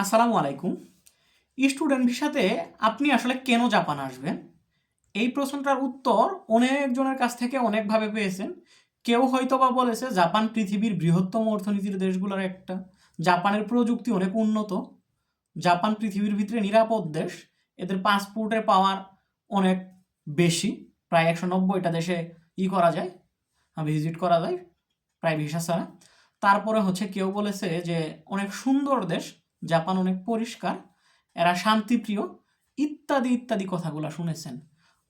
আসসালামু আলাইকুম। স্টুডেন্ট ভিসাতে আপনি আসলে কেন জাপান আসবেন? এই প্রশ্নটার উত্তর অনেকজনের কাছ থেকে অনেকভাবে পেয়েছেন। কেউ হয়তো বা বলেছে জাপান পৃথিবীর বৃহত্তম অর্থনীতির দেশগুলোর একটা। জাপানের প্রযুক্তি অনেক উন্নত। জাপান পৃথিবীর ভিতরে নিরাপদ দেশ। এদের পাসপোর্টের পাওয়ার অনেক বেশি। প্রায় একশো নব্বইটা দেশে ই করা যায় ভিজিট করা যায়, প্রায় ভিসা ছাড়া। তারপরে হচ্ছে কেউ বলেছে যে অনেক সুন্দর দেশ। জাপান অনেক পরিষ্কার, এরা শান্তিপ্রিয়, ইত্যাদি ইত্যাদি কথাগুলো শুনেছেন।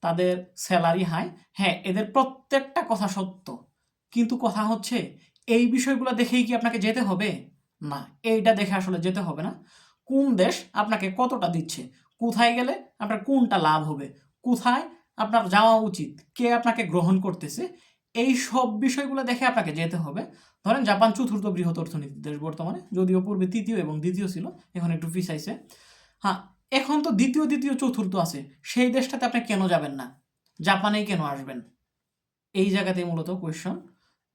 তাদের স্যালারি হাই। হ্যাঁ এদের প্রত্যেকটা কথা সত্য। কিন্তু কথা হচ্ছে, এই বিষয়গুলো দেখেই কি আপনাকে যেতে হবে? না, এইটা দেখে আসলে যেতে হবে না। কোন দেশ আপনাকে কতটা দিচ্ছে? কোথায় গেলে আপনার কোনটা লাভ হবে? কোথায় আপনার যাওয়া উচিত? কে আপনাকে গ্রহণ করতেছে? এই সব বিষয়গুলো দেখে আপনাকে যেতে হবে। ধরেন জাপান চতুর্থ বৃহৎ অর্থনীতি দেশ বর্তমানে, যদিও পূর্বে তৃতীয় এবং দ্বিতীয় ছিল, এখন একটু পিছাইছে। হ্যাঁ এখন তো দ্বিতীয় দ্বিতীয়, চতুর্থ আছে। সেই দেশটাতে আপনি কেন যাবেন না? জাপানেই কেন আসবেন? এই জায়গাতেই মূলত কোয়েশ্চন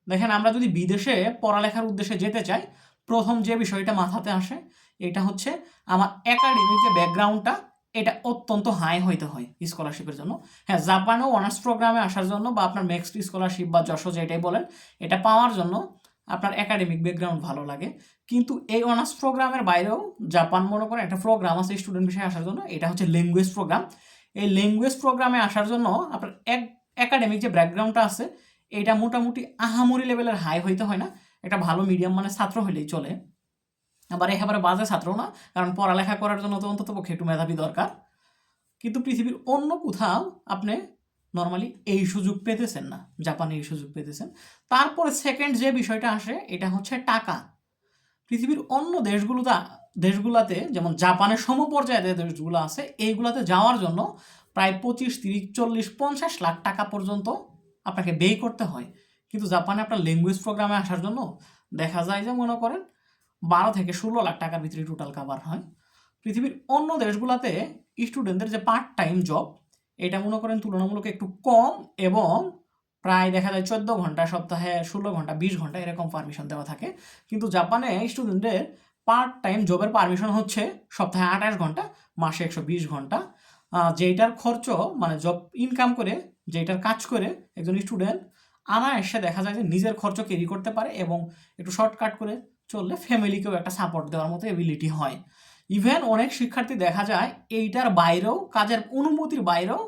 দেখেন, আমরা যদি বিদেশে পড়ালেখার উদ্দেশ্যে যেতে চাই, প্রথম যে বিষয়টা মাথাতে আসে, এটা হচ্ছে আমার একাডেমিক যে ব্যাকগ্রাউন্ডটা এটা অত্যন্ত হাই হইতে হয় স্কলারশিপের জন্য। হ্যাঁ জাপানেও অনার্স প্রোগ্রামে আসার জন্য বা আপনার নেক্সট স্কলারশিপ বা যশো যেটাই বলেন, এটা পাওয়ার জন্য আপনার একাডেমিক ব্যাকগ্রাউন্ড ভালো লাগে। কিন্তু এই অনার্স প্রোগ্রামের বাইরেও জাপান মনে করেন একটা প্রোগ্রাম আছে স্টুডেন্ট বিষয়ে আসার জন্য, এটা হচ্ছে ল্যাঙ্গুয়েজ প্রোগ্রাম এই ল্যাঙ্গুয়েজ প্রোগ্রামে আসার জন্য আপনার এক একাডেমিক যে ব্যাকগ্রাউন্ডটা আছে, এটা মোটামুটি আহামরি লেভেলের হাই হইতে হয় না। একটা ভালো মিডিয়াম মানে ছাত্র হলেই চলে। আবার একেবারে বাজে ছাত্র না, কারণ পড়ালেখা করার জন্য তো অন্তত পক্ষে একটু মেধাবী দরকার। কিন্তু পৃথিবীর অন্য কোথাও আপনি নর্মালি এই সুযোগ পেতেছেন না জাপানে এই সুযোগ পেতেছেন। তারপরে সেকেন্ড যে বিষয়টা আসে, এটা হচ্ছে টাকা। পৃথিবীর অন্য দেশগুলোতে দেশগুলোতে, যেমন জাপানের সমপর্যায়ে যে দেশগুলো আছে, এইগুলোতে যাওয়ার জন্য প্রায় পঁচিশ, তিরিশ, চল্লিশ, পঞ্চাশ লাখ টাকা পর্যন্ত আপনাকে ব্যয় করতে হয়। কিন্তু জাপানে আপনার ল্যাঙ্গুয়েজ প্রোগ্রামে আসার জন্য দেখা যায় যে মনে করেন বারো থেকে ষোলো লাখ টাকার ভিতরে টোটাল কাভার হয়। পৃথিবীর অন্য দেশগুলোতে স্টুডেন্টদের যে পার্ট টাইম জব এটা মনে করেন তুলনামূলক একটু কম এবং প্রায় দেখা যায় চোদ্দ ঘণ্টা, সপ্তাহে ষোলো ঘণ্টা, বিশ ঘণ্টা এরকম পারমিশন দেওয়া থাকে। কিন্তু জাপানে স্টুডেন্টদের পার্ট টাইম জবের পারমিশন হচ্ছে সপ্তাহে আঠাশ ঘণ্টা, মাসে একশো বিশ ঘণ্টা। যেইটার খরচ মানে জব ইনকাম করে, যেইটার কাজ করে একজন স্টুডেন্ট আনা এসে দেখা যায় যে নিজের খরচ ক্যারি করতে পারে এবং একটু শর্টকাট করে চললে ফ্যামিলিকেও একটা সাপোর্ট দেওয়ার মতো এবিলিটি হয়। ইভেন অনেক শিক্ষার্থী দেখা যায় এইটার বাইরেও, কাজের অনুমতির বাইরেও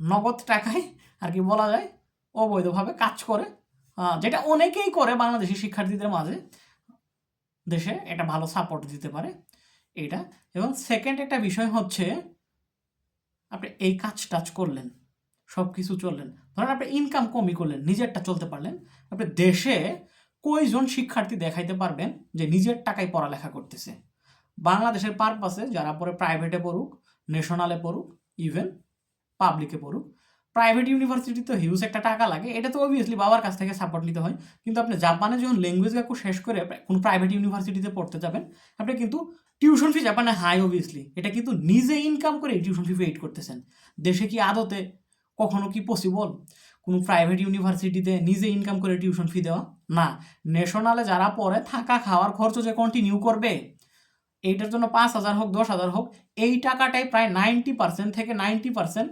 নগদ টাকায় আর কি বলা যায়, অবৈধভাবে কাজ করে। যেটা অনেকেই করে বাংলাদেশি শিক্ষার্থীদের মাঝে, দেশে এটা ভালো সাপোর্ট দিতে পারে এটা এবং সেকেন্ড একটা বিষয় হচ্ছে, আপনি এই কাজ টাচ করলেন সব কিছু চললেন। ধরেন আপনি ইনকাম কমই করলেন, নিজেরটা চলতে পারলেন। আপনি দেশে কয়জন শিক্ষার্থী দেখাইতে পারবেন যে নিজের টাকায় পড়ালেখা করতেছে? বাংলাদেশের পারপাসে যারা পরে প্রাইভেটে পড়ুক ন্যাশনালে পড়ুক ইভেন পাবলিকে পড়ুক প্রাইভেট ইউনিভার্সিটিতে হিউজ একটা টাকা লাগে। এটা তো অবভিয়াসলি বাবার কাছ থেকে সাপোর্ট নিতে হয়। কিন্তু আপনি জাপানে যখন ল্যাঙ্গুয়েজ কাকু শেষ করে কোনো প্রাইভেট ইউনিভার্সিটিতে পড়তে যাবেন, আপনি কিন্তু টিউশন ফি জাপানে হাই অবভিয়াসলি এটা কিন্তু নিজে ইনকাম করে টিউশন ফি পেইড করতেছেন। দেশে কি আদতে কখনো কি পসিবল কোনো প্রাইভেট ইউনিভার্সিটিতে নিজে ইনকাম করে টিউশন ফি দেওয়া? না। ন্যাশনালে যারা পড়ে, থাকা, খাওয়ার খরচ যে কন্টিনিউ করবে, এইটার জন্য পাঁচ হাজার হোক, দশ হাজার হোক, এই টাকাটাই প্রায় নাইনটি পার্সেন্ট থেকে নাইনটি পার্সেন্ট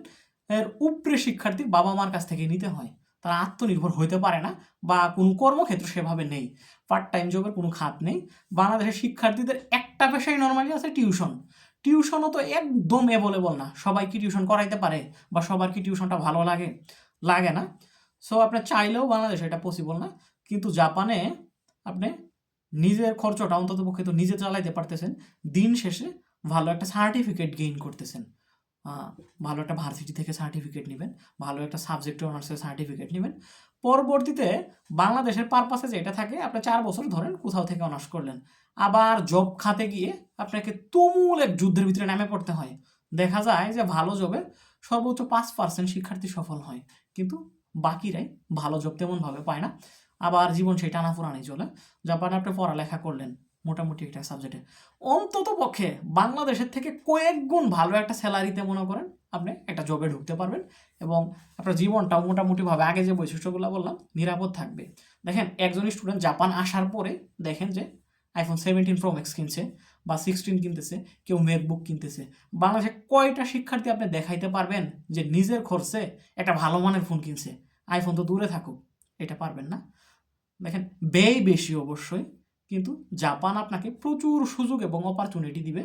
এর উপরে শিক্ষার্থী বাবা মার কাছ থেকে নিতে হয়। তারা আত্মনির্ভর হইতে পারে না বা কোনো কর্মক্ষেত্র সেভাবে নেই। পার্ট টাইম জবের কোনো খাত নেই। বাংলাদেশের শিক্ষার্থীদের একটা পেশাই নর্মালি আছে টিউশন টিউশনও তো একদম অ্যাভেলেবল না। সবাই কি টিউশন করাইতে পারে বা সবার কি টিউশনটা ভালো লাগে? লাগে না। সো আপনার চাইলেও বাংলাদেশে, এটা পসিবল না। কিন্তু জাপানে আপনি নিজের খরচটা অন্তত পক্ষে তো নিজে চালাইতে পারতেছেন। দিন শেষে ভালো একটা সার্টিফিকেট গেইন করতেছেন। ভালো একটা ভার্সিটি থেকে সার্টিফিকেট নেবেন, ভালো একটা সাবজেক্টে অনার্সের সার্টিফিকেট নেবেন। পরবর্তীতে বাংলাদেশের পারপাসে যেটা থাকে, আপনি চার বছর ধরেন কোথাও থেকে অনার্স করলেন। আবার জব খাতে গিয়ে আপনাকে তুমুল এক যুদ্ধের ভিতরে নামে পড়তে হয়। দেখা যায় যে ভালো জবে সর্বোচ্চ পাঁচ পার্সেন্ট শিক্ষার্থী সফল হয়। কিন্তু বাকিরাই ভালো জব তেমনভাবে পায় না। আবার জীবন সেই টানাফোড়ানি চলে। জাপানে আপনি পড়ালেখা করলেন, মোটামুটি একটা সাবজেক্টে অন্তত পক্ষে বাংলাদেশের থেকে কয়েক গুণ ভালো একটা স্যালারিতে মনে করেন আপনি একটা জবে ঢুকতে পারবেন এবং আপনার জীবনটাও মোটামুটিভাবে আগে যে বৈশিষ্ট্যগুলো বললাম, নিরাপদ থাকবে। দেখেন, একজন স্টুডেন্ট জাপান আসার পরে দেখেন যে আইফোন সেভেন্টিন প্রো ম্যাক্স কিনছে। বা সিক্সটিন কিনতেছে, কেউ ম্যাকবুক কিনতেছে। বাংলাদেশে কয়টা শিক্ষার্থী আপনি দেখাইতে পারবেন যে নিজের খরচে একটা ভালো মানের ফোন কিনছে? আইফোন তো দূরে থাকুক, এটা পারবেন না। দেখেন, ব্যয় বেশি অবশ্যই, কিন্তু জাপান আপনাকে প্রচুর সুযোগ এবং অপরচুনিটি দিবে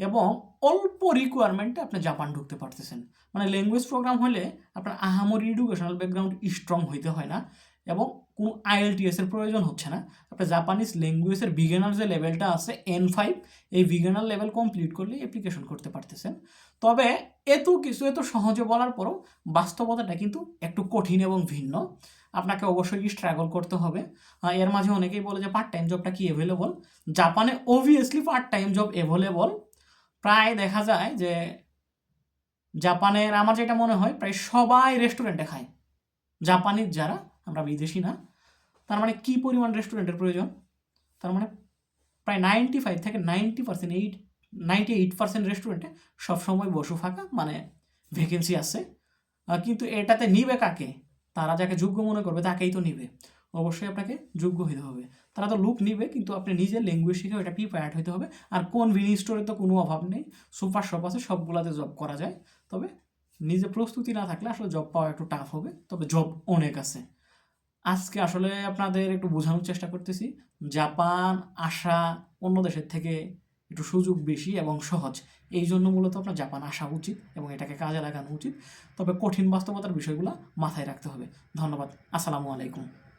এবং অল্প রিকোয়ারমেন্টে আপনি জাপান ঢুকতে পারতেছেন। মানে ল্যাঙ্গুয়েজ প্রোগ্রাম হলে আপনার আহামরি এডুকেশনাল ব্যাকগ্রাউন্ড স্ট্রং হইতে হয় না এবং কোনো আইএলটিএস এর প্রয়োজন হচ্ছে না। আপনার জাপানিজ ল্যাঙ্গুয়েজের বিগিনার যে লেভেলটা আছে এন ফাইভ এই বিগিনার লেভেল কমপ্লিট করলে অ্যাপ্লিকেশন করতে পারতেছেন। তবে এত কিছু, এত সহজে বলার পরও বাস্তবতাটা কিন্তু একটু কঠিন এবং ভিন্ন। আপনাকে অবশ্যই স্ট্রাগল করতে হবে। এর মাঝে অনেকেই বলে যে পার্ট টাইম জবটা কি অ্যাভেলেবল জাপানে obviously part time job available প্রায় দেখা যায় যে জাপানের আমার যেটা মনে হয়, প্রায় সবাই রেস্টুরেন্টে খায়। জাপানিজ যারা, আমরা বিদেশি না। তার মানে কী পরিমাণ রেস্টুরেন্টের প্রয়োজন? তার মানে প্রায় নাইনটি ফাইভ থেকে ninety percent eight ninety eight percent রেস্টুরেন্টে সবসময় বসু ফাঁকা মানে ভ্যাকেন্সি আছে। কিন্তু এটাতে নিবে কাকে? তারা যাকে যোগ্য মনে করবে, তাকেই তো নিবে। অবশ্যই আপনাকে যোগ্য হইতে হবে। তারা তো লুক নিবে, কিন্তু আপনি নিজের ল্যাঙ্গুয়েজ শিখে ওটা প্রিপেয়ার্ড হইতে হবে। আর কনভিনিয়েন্স স্টোরে তো কোনো অভাব নেই। সুপার শপ আছে, সবগুলাতে জব করা যায়। তবে নিজে প্রস্তুতি না থাকলে আসলে জব পাওয়া একটু টাফ হবে। তবে জব অনেক আছে। আজকে আসলে আপনাদের একটু বোঝানোর চেষ্টা করতেছি। জাপান আসা অন্য দেশের থেকে একটু সুযোগ বেশি এবং সহজ। এই জন্য মূলত আপনার জাপান আসা উচিত এবং এটাকে কাজে লাগানো উচিত। তবে কঠিন বাস্তবতার বিষয়গুলো মাথায় রাখতে হবে। ধন্যবাদ। আসসালামু আলাইকুম।